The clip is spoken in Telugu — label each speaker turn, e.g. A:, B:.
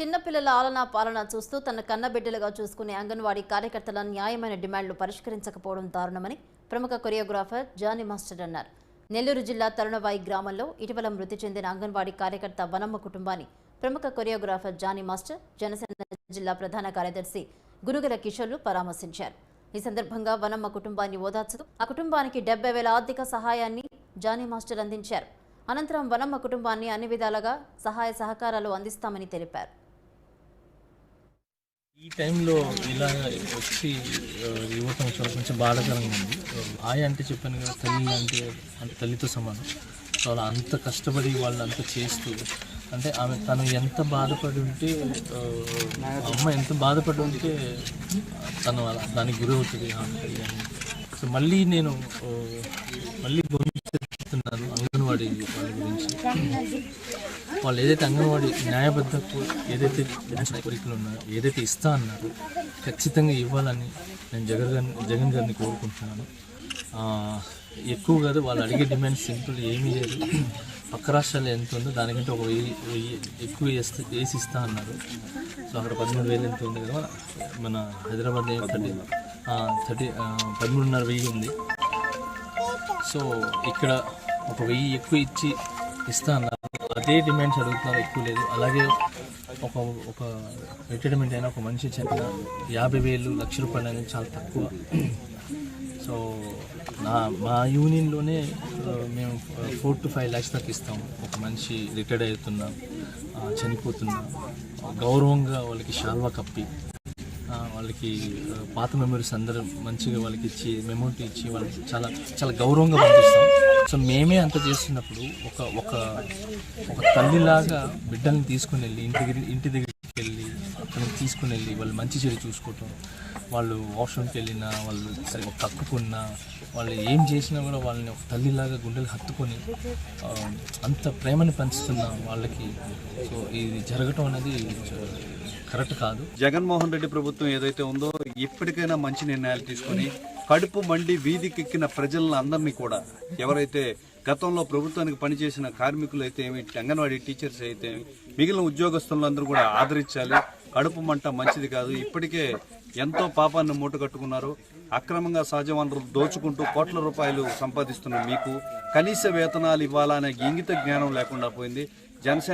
A: చిన్నపిల్లల ఆలనా పాలన చూస్తూ తన కన్నబిడ్డలుగా చూసుకునే అంగన్వాడీ కార్యకర్తల న్యాయమైన డిమాండ్లు పరిష్కరించకపోవడం దారుణమని ప్రముఖ కొరియోగ్రాఫర్ జానీ మాస్టర్ అన్నారు. నెల్లూరు జిల్లా తరుణవాయి గ్రామంలో ఇటీవల మృతి చెందిన అంగన్వాడీ కార్యకర్త వనమ్మ కుటుంబాన్ని ప్రముఖ కొరియోగ్రాఫర్ జానీ మాస్టర్ జనసేన జిల్లా ప్రధాన కార్యదర్శి గురుగల కిషోర్లు పరామర్శించారు. ఈ సందర్భంగా వనమ్మ కుటుంబాన్ని ఓదార్చుతూ ఆ కుటుంబానికి డెబ్బై వేల ఆర్థిక సహాయాన్ని జానీ మాస్టర్ అందించారు. అనంతరం వనమ్మ కుటుంబాన్ని అన్ని విధాలుగా సహాయ సహకారాలు అందిస్తామని తెలిపారు.
B: టైంలో ఇలా వచ్చి ఆ, ఇవ్వటం కొంచెం బాధాకరంగా ఉంది ఆయ అంటే చెప్పాను కదా తల్లి అంటే అంటే తల్లితో సమానం. సో అలా అంత కష్టపడి వాళ్ళు అంత చేస్తూ అంటే ఆమె తను ఎంత బాధపడి ఉంటే అమ్మ ఎంత బాధపడి ఉంటే తను అలా దానికి గురి అవుతుంది తల్లి అని. సో మళ్ళీ నేను మళ్ళీ గమనిస్తున్నాను అంగన్వాడీ వాళ్ళ గురించి. వాళ్ళు ఏదైతే అంగన్వాడీ న్యాయబద్ధ ఏదైతే కోరికలు ఉన్నాయో ఏదైతే ఇస్తా అన్నారో ఖచ్చితంగా ఇవ్వాలని నేను జగన్ గారిని జగన్ గారిని కోరుకుంటున్నాను. ఎక్కువ కాదు వాళ్ళు అడిగే డిమాండ్ సింపుల్ ఏమీ లేదు. పక్క రాష్ట్రాల్లో ఎంత ఉందో దానికంటే ఒక వెయ్యి వెయ్యి ఎక్కువ వేస్తే వేసి ఇస్తా అన్నారు. సో అక్కడ పదమూడు వేలు ఎంత ఉంది కదా మన హైదరాబాద్ థర్టీ థర్టీ పదమూడున్నర వెయ్యి ఉంది. సో ఇక్కడ ఒక వెయ్యి ఎక్కువ ఇచ్చి ఇస్తా అన్నారు. అదే డిమాండ్స్ అడుగుతున్నారు ఎక్కువ లేదు. అలాగే ఒక ఒక రిటైర్మెంట్ అయినా ఒక మనిషి చెప్పిన యాభై వేలు లక్ష రూపాయలు అనేది చాలా తక్కువ. సో నా మా యూనియన్లోనే మేము ఫోర్ టు ఫైవ్ ల్యాక్స్ దాకా ఇస్తాం. ఒక మనిషి రిటైర్డ్ అవుతున్నా ఆ, చనిపోతున్నా గౌరవంగా వాళ్ళకి షాల్వా కప్పి. వాళ్ళకి పాత మెమరీస్ అందరూ మంచిగా వాళ్ళకి ఇచ్చి మెమోరీ ఇచ్చి వాళ్ళకి చాలా చాలా గౌరవంగా పంపిస్తాం. సో మేమే అంత చేస్తున్నప్పుడు ఒక ఒక ఒక తల్లిలాగా బిడ్డల్ని తీసుకుని వెళ్ళి ఇంటి దగ్గర ఇంటి దగ్గరికి వెళ్ళి అక్కడికి తీసుకుని వెళ్ళి వాళ్ళు మంచి చెడు చూసుకోవటం వాళ్ళు వాష్రూమ్కి వెళ్ళినా వాళ్ళు సరిగ్గా కక్కుకున్నా వాళ్ళు ఏం చేసినా కూడా వాళ్ళని ఒక తల్లిలాగా గుండెలు హత్తుకొని అంత ప్రేమని పంచుతున్న వాళ్ళకి సో ఇది జరగటం అనేది కరెక్ట్ కాదు.
C: జగన్మోహన్ రెడ్డి ప్రభుత్వం ఏదైతే ఉందో ఇప్పటికైనా మంచి నిర్ణయాలు తీసుకొని కడుపు మండి వీధికెక్కిన ప్రజలను అందరినీ కూడా ఎవరైతే గతంలో ప్రభుత్వానికి పనిచేసిన కార్మికులు అయితే ఏమి అంగన్వాడీ టీచర్స్ అయితే మిగిలిన ఉద్యోగస్తులందరూ కూడా ఆదరించాలి. కడుపు మంట మంచిది కాదు. ఇప్పటికే ఎంతో పాపాన్ని మూట కట్టుకున్నారు. అక్రమంగా సహజ వనరులు దోచుకుంటూ కోట్ల రూపాయలు సంపాదిస్తున్న మీకు కనీస వేతనాలు ఇవ్వాలనే ఇంగిత జ్ఞానం లేకుండా పోయింది. జనసేన